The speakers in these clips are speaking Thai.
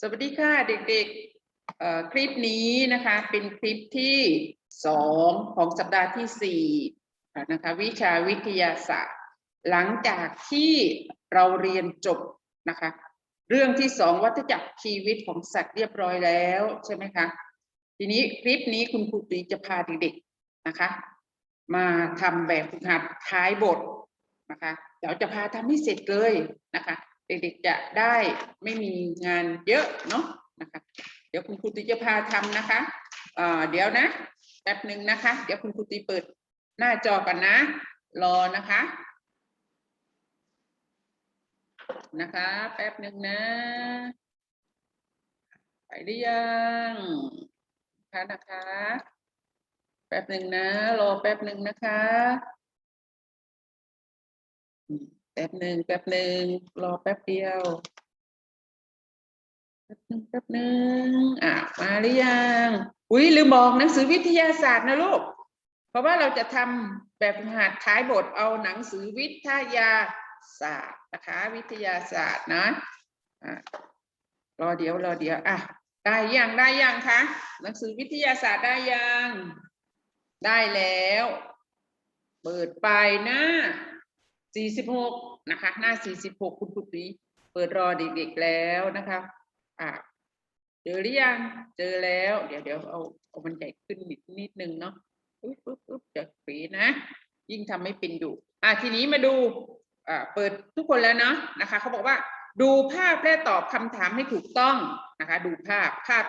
สวัสดีค่ะเด็กๆคลิปนี้นะคะเป็นคลิปที่สองของสัปดาห์ที่สี่นะคะวิชาวิทยาศาสตร์ หลังจากที่เราเรียนจบนะคะเรื่องที่สองวัฏจักรชีวิตของสัตว์เรียบร้อยแล้วใช่ไหมคะทีนี้คลิปนี้คุณครูตีจะพาเด็กๆนะคะ มาทำแบบฝึกหัดท้ายบทนะคะเดี๋ยวจะพาทำให้เสร็จเลยนะคะ เด็กๆจะได้ไม่มีงานเยอะเนาะนะคะ เดี๋ยวคุณครูตีจะพาทำนะคะเเดี๋ยวนะแป๊บหนึ่งนะคะ เดี๋ยวคุณครูตีเปิดหน้าจอกันนะ รอนะคะ นะคะ แป๊บหนึ่งนะ ไปหรือยังนะคะนะคะ แป๊บหนึ่งนะ รอแป๊บหนึ่งนะคะ แป๊บหนึ่งแป๊บหนึ่งรอแป๊บเดียวแป๊บหนึ่งแป๊บหนึ่งอะมาหรือยังอุ้ยลืมบอกหนังสือวิทยาศาสตร์นะลูก เพราะว่าเราจะทำแบบหัดท้ายบทเอาหนังสือวิทยาศาสตร์นะคะวิทยาศาสตร์นะอะรอเดี๋ยวรอเดี๋ยวอะได้ยังได้ยังคะหนังสือวิทยาศาสตร์ได้ยัง ได้แล้ว เปิดไปน้า 46 นะคะ หน้า 46 คุณครูตีเปิดรอเด็กๆแล้วนะคะอะเจอหรือยังเจอแล้ว เดี๋ยวเดี๋ยวเอาเอามันใหญ่ขึ้นนิดนิดนึงเนาะอุ๊บอุ๊บอุ๊บจะฝีนะ ยิ่งทำไม่เป็นอยู่ อะทีนี้มาดูอ่าเปิดทุกคนแล้วเนาะนะคะเขาบอกว่าดูภาพและตอบคำถามให้ถูกต้องนะคะ ดูภาพภาพ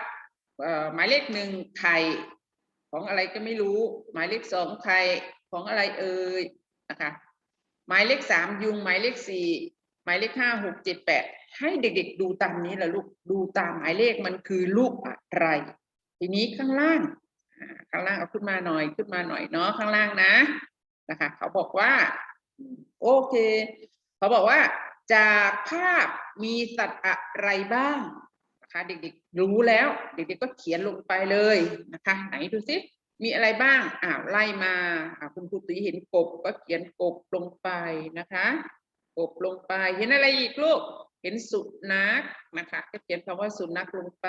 เอ่อหมายเลขหนึ่งไข่ของอะไรก็ไม่รู้ หมายเลขสองไข่ของอะไรเอ่ยนะคะ หมายเลขสามยุงหมายเลขสี่หมายเลขห้าหกเจ็ดแปดให้เด็กๆดูตามนี้แหละลูกดูตามหมายเลขมันคือลูกอะไร ทีนี้ข้างล่างข้างล่างเอาขึ้นมาหน่อยขึ้นมาหน่อยเนาะข้างล่างนะนะคะเขาบอกว่า โอเค เขาบอกว่า จากภาพมีสัตว์อะไรบ้างนะคะ เด็กๆรู้แล้ว เด็กๆก็เขียนลงไปเลยนะคะ ไหนดูซิ มีอะไรบ้างอ่าวไล่มาอ่าคุณครูตีเห็นกบก็เขียนกบลงไปนะคะกบลงไป เห็นอะไรอีกลูก เห็นสุนัขนะคะ ก็เขียนคำว่าสุนัขลงไป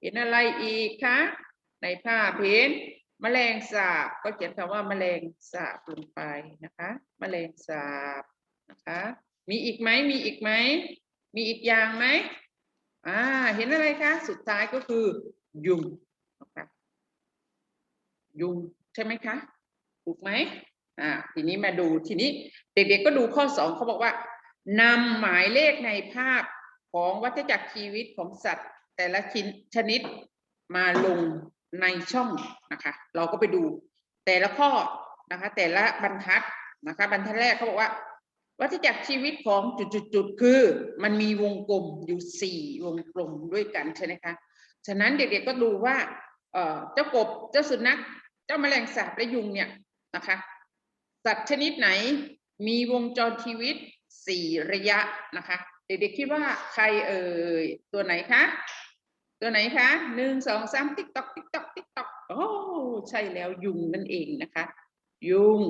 เห็นอะไรอีกคะ ในภาพเห็นแมลงสาบ ก็เขียนคำว่าแมลงสาบลงไปนะคะแมลงสาบนะคะ มีอีกไหมมีอีกไหม มีอีกอย่างไหมอ่า เห็นอะไรคะ สุดท้ายก็คือยุง ยุงใช่ไหมคะถูกไหมอ่าทีนี้มาดูทีนี้เด็กๆก็ดูข้อสองเขาบอกว่านำหมายเลขในภาพของวัฏจักรชีวิตของสัตว์ แต่ละชิ้นชนิดมาลงในช่องนะคะ เราก็ไปดู แต่ละข้อนะคะ แต่ละบรรทัดนะคะ บรรทัดแรกเขาบอกว่า วัฏจักรชีวิตของจุดๆคือ มันมีวงกลมอยู่สี่วงกลมด้วยกันใช่ไหมคะฉะนั้นเด็กๆก็ดูว่าเจ้ากบเจ้าสุนัข เจ้าแมลงสาบและยุงเนี่ยนะคะสัตว์ชนิดไหนมีวงจรชีวิตสี่ระยะนะคะ เด็กๆคิดว่าใครเอ่ยตัวไหนคะตัวไหนคะหนึ่งสองสามติ๊กตอกติ๊กตอกติ๊กตอกโอ้ใช่แล้วยุงนั่นเองนะคะ ยุง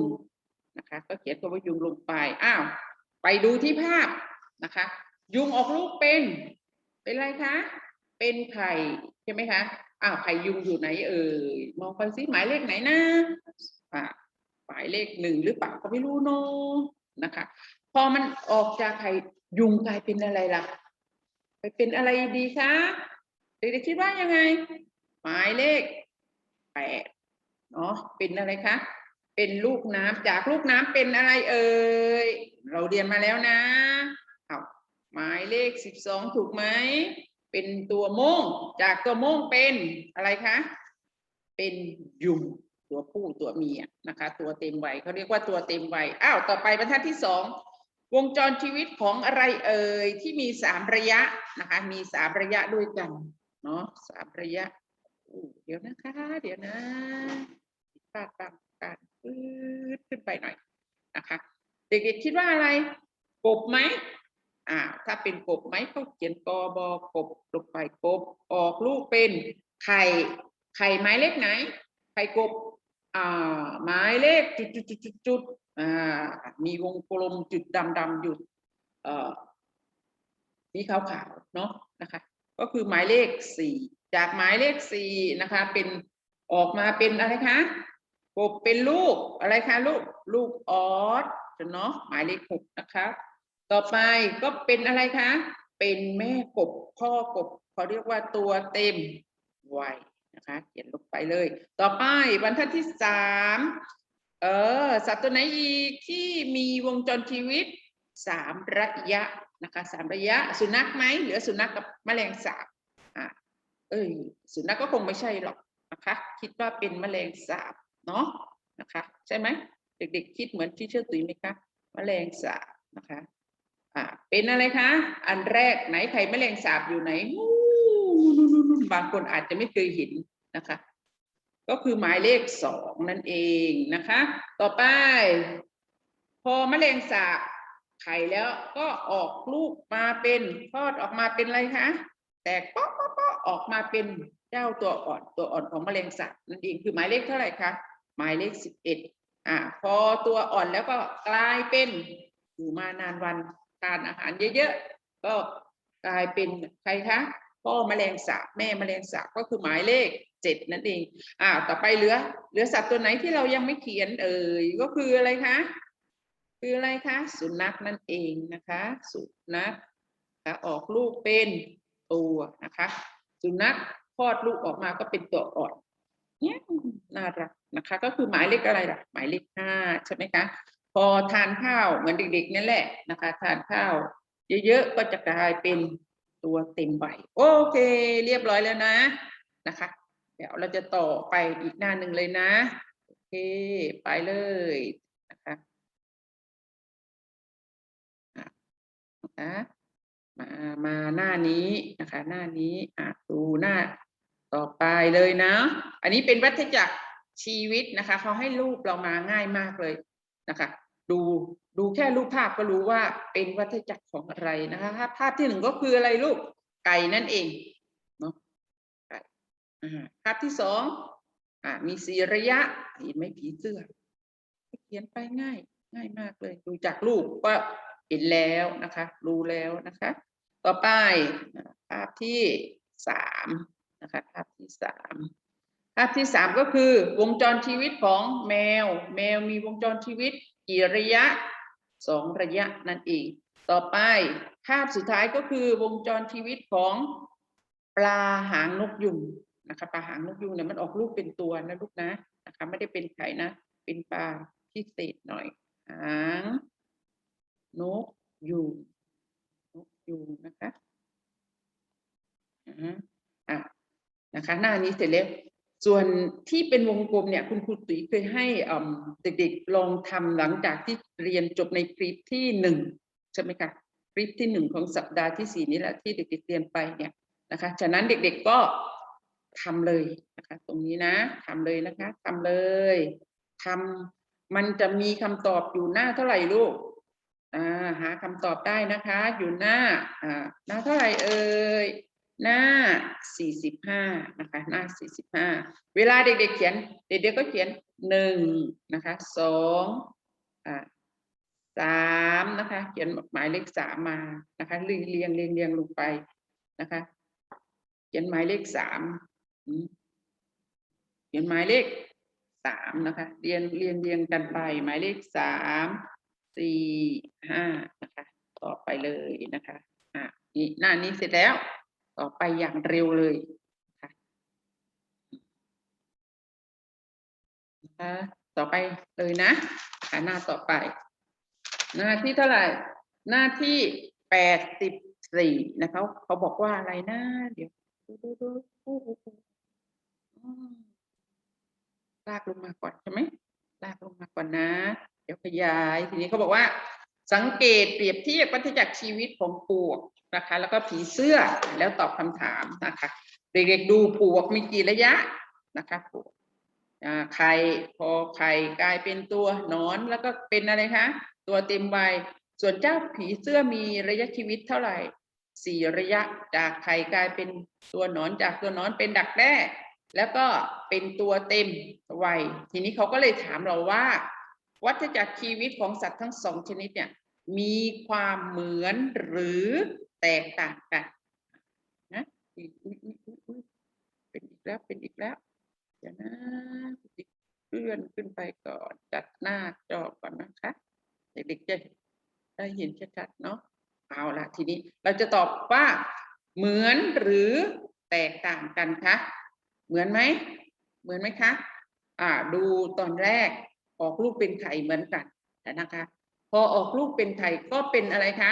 นะคะ ก็เขียนคำว่ายุงลงไปอ้าวไปดูที่ภาพนะคะ ยุงออกลูกเป็นเป็นอะไรคะ เป็นไข่ใช่ไหมคะอ้าวไข่ยุงอยู่ไหนเอ่ยมองไปซิหมายเลขไหนนะอ่าหมายเลขหนึ่งหรือเปล่าก็ไม่รู้เนอะนะคะ พอมันออกจากไข่ยุงกลายเป็นอะไรล่ะ ไปเป็นอะไรดีคะเด็กๆคิดว่ายังไง หมายเลขแปดเนาะเป็นอะไรคะเป็นลูกน้ำจากลูกน้ำเป็นอะไรเอ่ยเราเรียนมาแล้วนะเอาหมายเลขสิบสองถูกไหม เป็นตัวโม่งจากตัวโม่งเป็นอะไรคะ เป็นยุงตัวผู้ตัวเมียนะคะ ตัวเต็มวัยเขาเรียกว่าตัวเต็มวัยอ้าวต่อไปบรรทัดที่สองวงจรชีวิตของอะไรเอ่ยที่มีสามระยะนะคะ มีสามระยะด้วยกันเนาะสามระยะเดี๋ยวนะคะ เดี๋ยวนะปาดบางการขึ้นไปหน่อยนะคะ เด็กๆคิดว่าอะไรกบไหม อ่าถ้าเป็นกบไหมก็เขียนกบอกบลงไปกบ ออกลูกเป็นไข่ไข่ไม้เลขไหน ไข่กบอ่าหมายเลขจุดจุดจุดจุดจุดอ่ามีวงกลมจุดดำดำอยู่เอ่อสีขาวขาวเนาะนะคะ ก็คือหมายเลขสี่จากหมายเลขสี่นะคะ เป็นออกมาเป็นอะไรคะกบเป็นลูกอะไรคะลูกลูกออสเนาะหมายเลขหกนะคะ ต่อไปก็เป็นอะไรคะ เป็นแม่กบพ่อกบเขาเรียกว่าตัวเต็มวัยนะคะ เขียนลงไปเลย ต่อไปบรรทัดที่สามเออสัตว์ตัวไหนอีกที่มีวงจรชีวิตสามระยะนะคะสามระยะ สุนัขไหมเหลือสุนัขกับแมลงสาบอะเอ้ยสุนัขก็คงไม่ใช่หรอกนะคะ คิดว่าเป็นแมลงสาบเนาะนะคะ ใช่ไหมเด็กๆคิดเหมือนที่เชื่อตุ๋ยไหมคะแมลงสาบนะคะ อ่าเป็นอะไรคะ อันแรกไหนไข่แมลงสาบอยู่ไหนบางคนอาจจะไม่เคยเห็นนะคะ ก็คือหมายเลขสองนั่นเองนะคะ ต่อไป พอแมลงสาบไข่แล้วก็ออกลูกมาเป็นคลอดออกมาเป็นอะไรคะแตกป๊อกป๊อกป๊อออกมาเป็นเจ้าตัวอ่อนตัวอ่อนของแมลงสาบนั่นเองคือหมายเลขเท่าไหร่คะหมายเลขสิบเอ็ดอ่าพอตัวอ่อนแล้วก็กลายเป็นอยู่มานานวัน ทานอาหารเยอะๆ ก็กลายเป็นใครคะพ่อแมลงสาบแม่แมลงสาบก็คือหมายเลขเจ็ดนั่นเองอ่าต่อไปเหลือเหลือสัตว์ตัวไหนที่เรายังไม่เขียนเอ่ยก็คืออะไรคะคืออะไรคะสุนัขนั่นเองนะคะ สุนัขนะคะออกลูกเป็นตัวนะคะ สุนัขคลอดลูกออกมาก็เป็นตัวอ่อนเนี่ยน่ารักนะคะ ก็คือหมายเลขอะไรล่ะ หมายเลขห้าใช่ไหมคะ อทานข้าวเหมือนเด็กๆนั่นแหละนะคะ ทานข้าวเยอะๆก็จะกลายเป็นตัวเต็มใบโอเค เรียบร้อยแล้วนะนะคะ เดี๋ยวเราจะต่อไปอีกหน้าหนึ่งเลยนะโอเคไปเลยนะคะนะมามาหน้านี้นะคะ หน้านี้อะดูหน้าต่อไปเลยนะ อันนี้เป็นวัฏจักรชีวิตนะคะเขาให้รูปเรามาง่ายมากเลยนะคะ ดูดูแค่รูปภาพก็รู้ว่าเป็นวัฏจักรของอะไรนะคะภาพที่หนึ่งก็คืออะไรลูกไก่นั่นเองเนาะไก่ภาพที่สองอ่ามีสีระยะเห็นไหมผีเสื้อเขียนไปง่าย ง่ายมากเลย ดูจากรูปก็เห็นแล้วนะคะ รู้แล้วนะคะ ต่อไปภาพที่สามนะคะภาพที่สามภาพที่สามก็คือวงจรชีวิตของแมว แมวมีวงจรชีวิต กี่ระยะสองระยะนั่นเอง ต่อไปภาพสุดท้ายก็คือวงจรชีวิตของปลาหางนกยุงนะคะปลาหางนกยุงเนี่ยมันออกลูกเป็นตัวนะลูกนะนะคะไม่ได้เป็นไข่นะ เป็นปลาพิเศษหน่อย หางนกยุงนกยุงนะคะอ่าอะนะคะ หน้านี้เสร็จแล้ว ส่วนที่เป็นวงกลมเนี่ยคุณครูตุ๋ยเคยให้เด็กๆลองทำหลังจากที่เรียนจบในคลิปที่หนึ่งใช่ไหมคะคลิปที่หนึ่งของสัปดาห์ที่สี่นี้แหละที่เด็กๆเรียนไปเนี่ยนะคะฉะนั้นเด็กๆก็ทำเลยนะคะตรงนี้นะทำเลยนะคะทำเลยทำมันจะมีคำตอบอยู่หน้าเท่าไหร่ลูกอ่าหาคำตอบได้นะคะ อยู่หน้าอ่าหน้าเท่าไหร่เอ่ย หน้า 45 นะคะ หน้า 45 เวลาเด็กๆเขียน เด็กๆก็เขียน 1 นะคะ2อ่า3นะคะ เขียนหมายเลข3มานะคะเรียงเรียงเรียงเรียงลงไปนะคะ เขียนหมายเลข3อืมเขียนหมายเลข3นะคะ เรียนเรียงเรียงกันไป หมายเลข3 4 5นะคะ ต่อไปเลยนะคะอะนี่หน้านี้เสร็จแล้ว ต่อไปอย่างเร็วเลยคะนะต่อไปเลยนะค่ะหน้าต่อไป หน้าที่เท่าไหร่ หน้าที่แปดสิบสี่นะคะเขาบอกว่าอะไรนะเดี๋ยวดูดูดูลากลงมาก่อนใช่ไหมลากลงมาก่อนนะ เดี๋ยวขยาย ทีนี้เขาบอกว่า สังเกตเปรียบเทียบวัฏจักรชีวิตของปวกนะคะ แล้วก็ผีเสื้อแล้วตอบคำถามนะคะ เด็กๆดูปวกมีกี่ระยะนะคะปวกไข่พอไข่กลายเป็นตัวนอนแล้วก็เป็นอะไรคะตัวเต็มใบส่วนเจ้าผีเสื้อมีระยะชีวิตเท่าไหร่สี่ระยะจากไข่กลายเป็นตัวนอนจากตัวนอนเป็นดักแด้แล้วก็เป็นตัวเต็มวัยทีนี้เขาก็เลยถามเราว่า วัฏจักรชีวิตของสัตว์ทั้งสองชนิดเนี่ยมีความเหมือนหรือแตกต่างกันนะเป็นอีกแล้วเป็นอีกแล้วเดี๋ยวนะเลื่อนขึ้นไปก่อนจัดหน้าจอก่อนนะคะเด็กๆจะได้เห็นชัดๆเนาะเอาละทีนี้เราจะตอบว่าเหมือนหรือแตกต่างกันคะเหมือนไหมเหมือนไหมคะอ่าดูตอนแรก ออกลูกเป็นไข่เหมือนกันนะคะ พอออกลูกเป็นไข่ก็เป็นอะไรคะ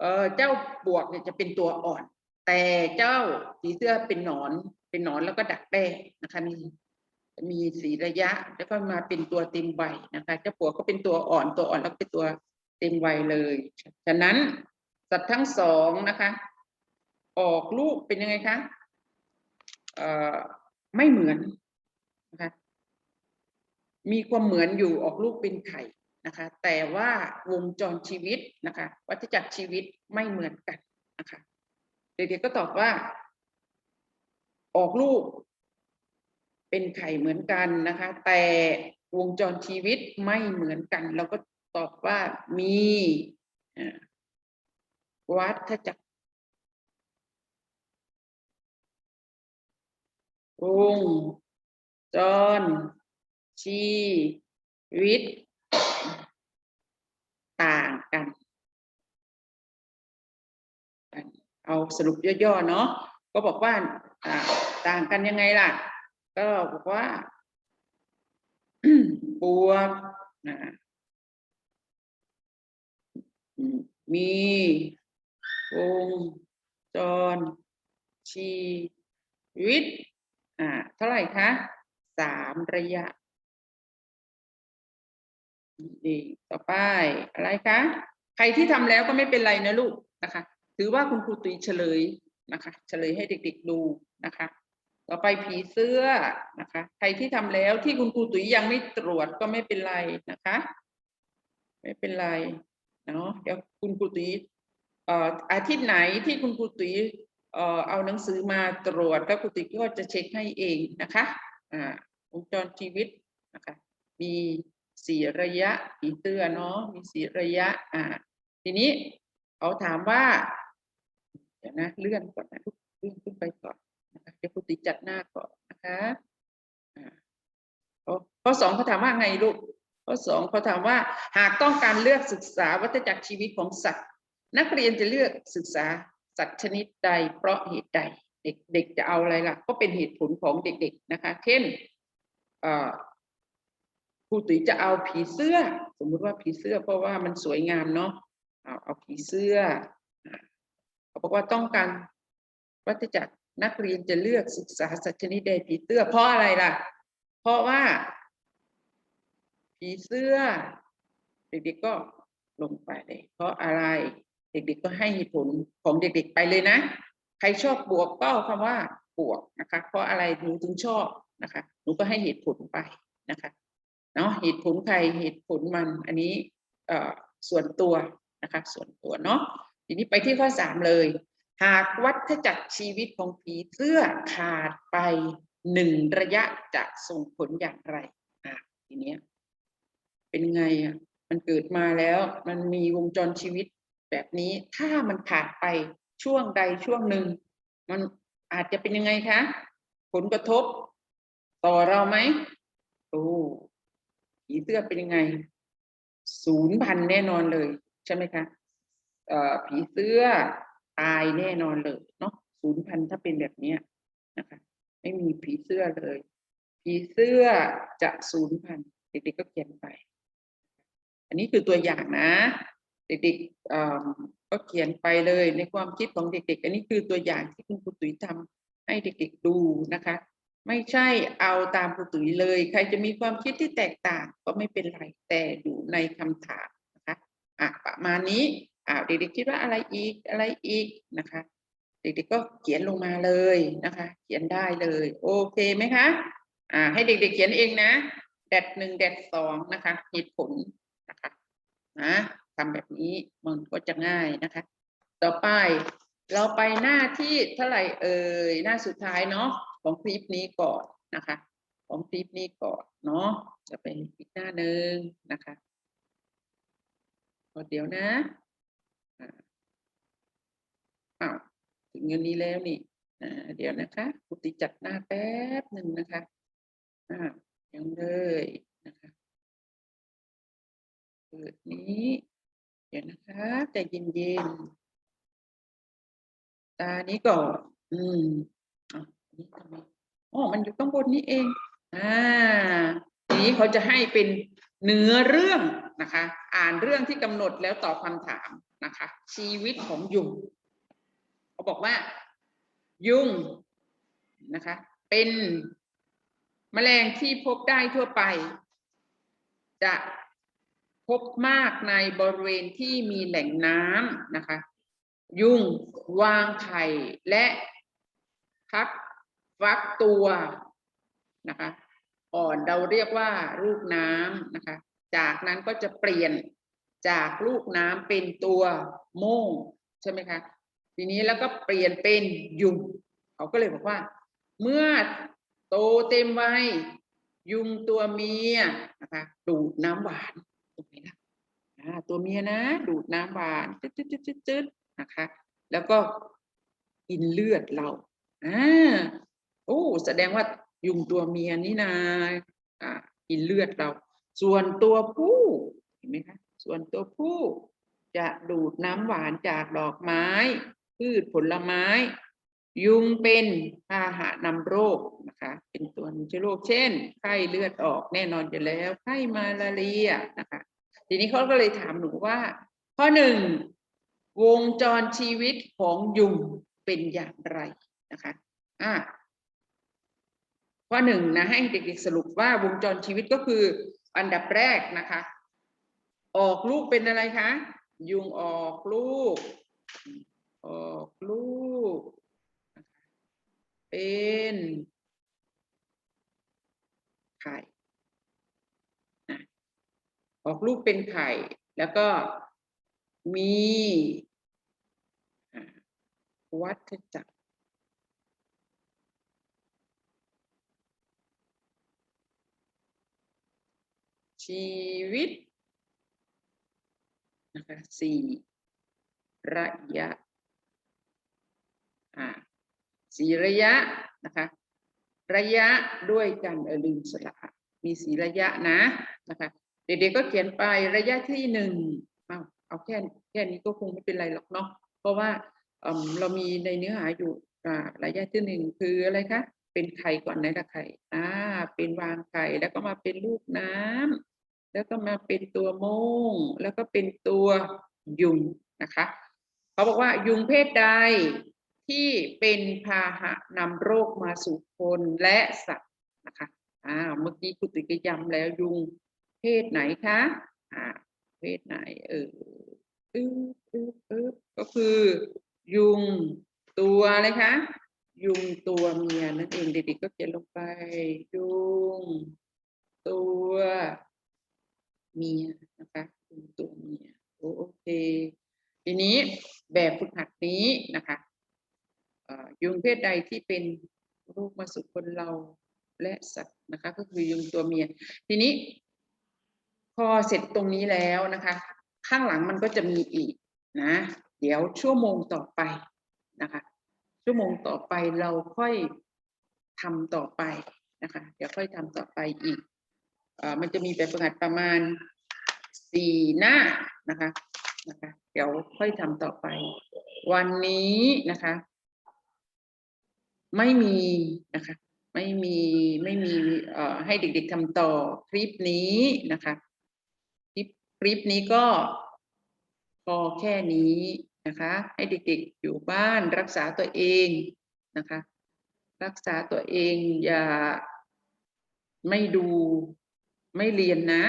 เออเจ้าบวกเนี่ยจะเป็นตัวอ่อน แต่เจ้าสีเสื้อเป็นหนอนเป็นหนอนแล้วก็ดักแด้นะคะมีมีสีระยะแล้วก็มาเป็นตัวเต็มใบนะคะ เจ้าปวกก็เป็นตัวอ่อนตัวอ่อนแล้วเป็นตัวเต็มวัยเลยฉะนั้นสัตว์ทั้งสองนะคะ ออกลูกเป็นยังไงคะเอ่อไม่เหมือนนะคะ มีความเหมือนอยู่ออกลูกเป็นไข่นะคะ แต่ว่าวงจรชีวิตนะคะ วัฏจักรชีวิตไม่เหมือนกันนะคะเด็กๆก็ตอบว่า ออกลูก เป็นไข่เหมือนกันนะคะ แต่วงจรชีวิตไม่เหมือนกัน เราก็ตอบว่ามีวัฏจักรวงจร ชีวิต ต่างกัน เอาสรุปย่อๆเนาะก็บอกว่าต่างกันยังไงล่ะ ก็บอกว่าบวกนะมมีวงจรชีวิต อ่า เท่าไหร่คะ สามระยะ ดีต่อไปอะไรคะ ใครที่ทำแล้วก็ไม่เป็นไรนะลูกนะคะ ถือว่าคุณครูตุยเฉลยนะคะ เฉลยให้เด็ก ๆดูนะคะ ต่อไปผีเสื้อนะคะ ใครที่ทำแล้วที่คุณครูตุยยังไม่ตรวจก็ไม่เป็นไรนะคะ ไม่เป็นไรเนาะเดี๋ยวคุณครูตุยเอ่ออาทิตย์ไหนที่คุณครูตุยเอ่อเอาหนังสือมาตรวจแล้วครูตุยก็จะเช็คให้เองนะคะอ่าวงจรชีวิตนะคะ มี สี่ระยะผีเสื้อเนาะมีสี่ระยะอ่าทีนี้เขาถามว่า เดี๋ยวนะเลื่อนก่อนนะเลื่อนขึ้นไปก่อนนะคะเดี๋ยวพุติจัดหน้าก่อนนะคะอ่าข้อข้อสองเขาถามว่าไงลูกข้อสองเขาถามว่าหากต้องการเลือกศึกษาวัฏจักรชีวิตของสัตว์ นักเรียนจะเลือกศึกษาสัตว์ชนิดใด เพราะเหตุใด เด็กเด็กจะเอาอะไรล่ะ ก็เป็นเหตุผลของเด็ก ๆนะคะ เช่นเครูตุ๋ยจะเอาผีเสื้อ สมมุติว่าผีเสื้อ เพราะว่ามันสวยงามเนาะเอาเอาผีเสื้อเขาบอกว่าต้องการวัฏจักรนักเรียนจะเลือกศึกษาสัตว์ชนิดใดผีเสื้อ เพราะอะไรล่ะ เพราะว่า ผีเสื้อ เด็กๆก็ลงไปเลยเพราะอะไรเด็กๆก็ให้เหตุผลของเด็กๆไปเลยนะ ใครชอบบวกก็เอาคำว่าบวกนะคะ เพราะอะไรหนูถึงชอบนะคะหนูก็ให้เหตุผลไปนะคะ เนาะเหตุผลใครเหตุผลมันอันนี้ส่วนตัวนะคะส่วนตัวเนาะทีนี้ไปที่ข้อสามเลย หากวัฏจักรชีวิตของผีเสื้อขาดไปหนึ่งระยะจะส่งผลอย่างไรอะทีเนี้ยเป็นไงอะมันเกิดมาแล้วมันมีวงจรชีวิตแบบนี้ถ้ามันขาดไปช่วงใดช่วงหนึ่ง มันอาจจะเป็นยังไงคะ ผลกระทบต่อเราไหมโอ้ ผีเสื้อเป็นยังไงศูนย์พันแน่นอนเลย ใช่ไหมคะเอ่อผีเสื้อตายแน่นอนเลยเนาะศูนย์พันถ้าเป็นแบบเนี้ยนะคะ ไม่มีผีเสื้อเลย ผีเสื้อจะศูนย์พันเด็กๆก็เขียนไป อันนี้คือตัวอย่างนะ เด็กๆก็เขียนไปเลยในความคิดของเด็ก ๆ อันนี้คือตัวอย่างที่คุณครูตุ๋ยทำให้เด็กๆดูนะคะ ไม่ใช่เอาตามครูตุ๋ยเลย ใครจะมีความคิดที่แตกต่างก็ไม่เป็นไรแต่อยู่ในคำถามนะคะอะประมาณนี้อ่าเด็กๆคิดว่าอะไรอีกอะไรอีกนะคะ เด็กๆก็เขียนลงมาเลยนะคะ เขียนได้เลย โอเคไหมคะอ่าให้เด็กๆเขียนเองนะแดดหนึ่งแดดสองนะคะเหตุผลนะคะนะทำแบบนี้มันก็จะง่ายนะคะ ต่อไปเราไปหน้าที่เท่าไหร่เอ่ยหน้าสุดท้ายเนาะ ของคลิปนี้ก่อนนะคะ ของคลิปนี้ก่อนเนาะจะไปอีกหน้าหนึ่งนะคะเดี๋ยวนะอ้าวถึงเงินนี้แล้วนี่อ่าเดี๋ยวนะคะกุติจัดหน้าแป๊บหนึ่งนะคะอ่ายังเลยนะคะเปิดนี้ เดี๋ยวนะคะใจเย็นๆตานี้ก่อนอืม อ๋อมันอยู่ข้างบนนี้เอง อ่า ทีนี้เขาจะให้เป็นเนื้อเรื่องนะคะ อ่านเรื่องที่กำหนดแล้วตอบคำถามนะคะ ชีวิตของยุงเขาบอกว่า ยุงนะคะ เป็นแมลงที่พบได้ทั่วไป จะพบมากในบริเวณที่มีแหล่งน้ำนะคะ ยุงวางไข่และพัก ฟักตัวนะคะ อ่อนเราเรียกว่าลูกน้ำนะคะ จากนั้นก็จะเปลี่ยนจากลูกน้ำเป็นตัวโม่งใช่ไหมคะทีนี้แล้วก็เปลี่ยนเป็นยุงเขาก็เลยบอกว่า เมื่อโตเต็มวัยยุงตัวเมียนะคะดูดน้ำหวานตรงนี้นะอ่าตัวเมียนะ ดูดน้ำหวานจึ๊ดจึ๊ดจึ๊ดจุดจุดนะคะ แล้วก็กินเลือดเราอ่า โอ้แสดงว่ายุงตัวเมียนี่นาอ่ากินเลือดเรา ส่วนตัวผู้เห็นไหมคะส่วนตัวผู้จะดูดน้ำหวานจากดอกไม้ พืชผลไม้ ยุงเป็นพาหะนำโรคนะคะเป็นตัวนำเชื้อโรคเช่น ไข้เลือดออกแน่นอนอยู่แล้วไข้มาลาเรียนะคะทีนี้เขาก็เลยถามหนูว่า ข้อหนึ่งวงจรชีวิตของยุงเป็นอย่างไรนะคะอ่า ข้อหนึ่งนะให้เด็กๆสรุปว่าวงจรชีวิตก็คืออันดับแรกนะคะ ออกลูกเป็นอะไรคะยุงออกลูก ออกลูก เป็นไข่ออกลูกเป็นไข่ แล้วก็มีวัฏจักร ชีวิตนะคะสี่ระยะอ่าสี่ระยะนะคะระยะด้วยกันเออลืมสละมีสีระยะนะนะคะเด็กๆก็เขียนไประยะที่หนึ่งเอาเอาแค่แค่นี้ก็คงไม่เป็นไรหรอกเนาะเพราะว่าเอิ่มเรามีในเนื้อหาอยู่ระยะที่หนึ่งคืออะไรคะเป็นไข่ก่อนนะละไข่อ่าเป็นวางไข่แล้วก็มาเป็นลูกน้ำ แล้วก็มาเป็นตัวโมงแล้วก็เป็นตัวยุงนะคะเขาบอกว่ายุงเพศใดที่เป็นพาหะนำโรคมาสู่คนและสัตว์นะคะอ่าเมื่อกี้คุณติกย้ำแล้วยุงเพศไหนคะอ่าเพศไหนเอออึ๊บอึ๊บอึ๊บก็คือ ยุงตัวอะไรคะยุงตัวเมียนั่นเองเด็กๆก็เขียนลงไป ยุงตัว เมียนะคะเป็นตัวเมียโอเค ทีนี้แบบฝึกหัดนี้นะคะยุงเพศใดที่เป็นโรคมาสู่คนเราและสัตว์นะคะก็คือยุงตัวเมีย ทีนี้ พอเสร็จตรงนี้แล้วนะคะ ข้างหลังมันก็จะมีอีกนะ เดี๋ยวชั่วโมงต่อไปนะคะ ชั่วโมงต่อไปเราค่อยทำต่อไปนะคะ เดี๋ยวค่อยทำต่อไปอีก มันจะมีแบบฝึกหัดประมาณสี่หน้านะคะนะคะ เดี๋ยวค่อยทำต่อไป วันนี้นะคะ ไม่มีนะคะ ไม่มีไม่มีเอ่อให้เด็ก ๆทำต่อคลิปนี้นะคะคลิปคลิปนี้ก็พอแค่นี้นะคะ ให้เด็กๆอยู่บ้านรักษาตัวเองนะคะ รักษาตัวเองอย่าไม่ดู ไม่เรียนนะ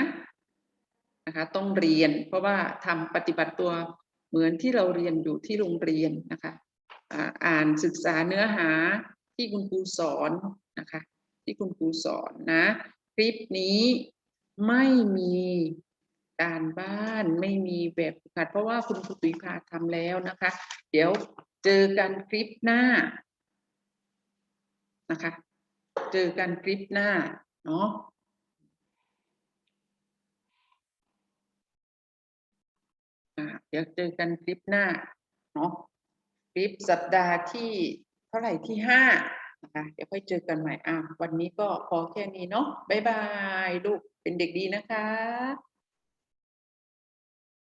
นะคะต้องเรียน เพราะว่าทำปฏิบัติตัวเหมือนที่เราเรียนอยู่ที่โรงเรียนนะคะอ่านศึกษาเนื้อหาที่คุณครูสอนนะคะที่คุณครูสอนนะคลิปนี้ไม่มีการบ้านไม่มีแบบฝึกหัดเพราะว่าคุณครูตุยพาทำแล้วนะคะ เดี๋ยวเจอกันคลิปหน้านะคะ เจอกันคลิปหน้าเนาะอ่า เดี๋ยวเจอกันคลิปหน้าเนาะคลิปสัปดาห์ที่เท่าไหร่ที่ห้านะคะเดี๋ยวค่อยเจอกันใหม่อะวันนี้ก็พอแค่นี้เนาะบ๊ายบายลูกเป็นเด็กดีนะคะ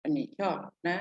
อันนี้ชอบนะ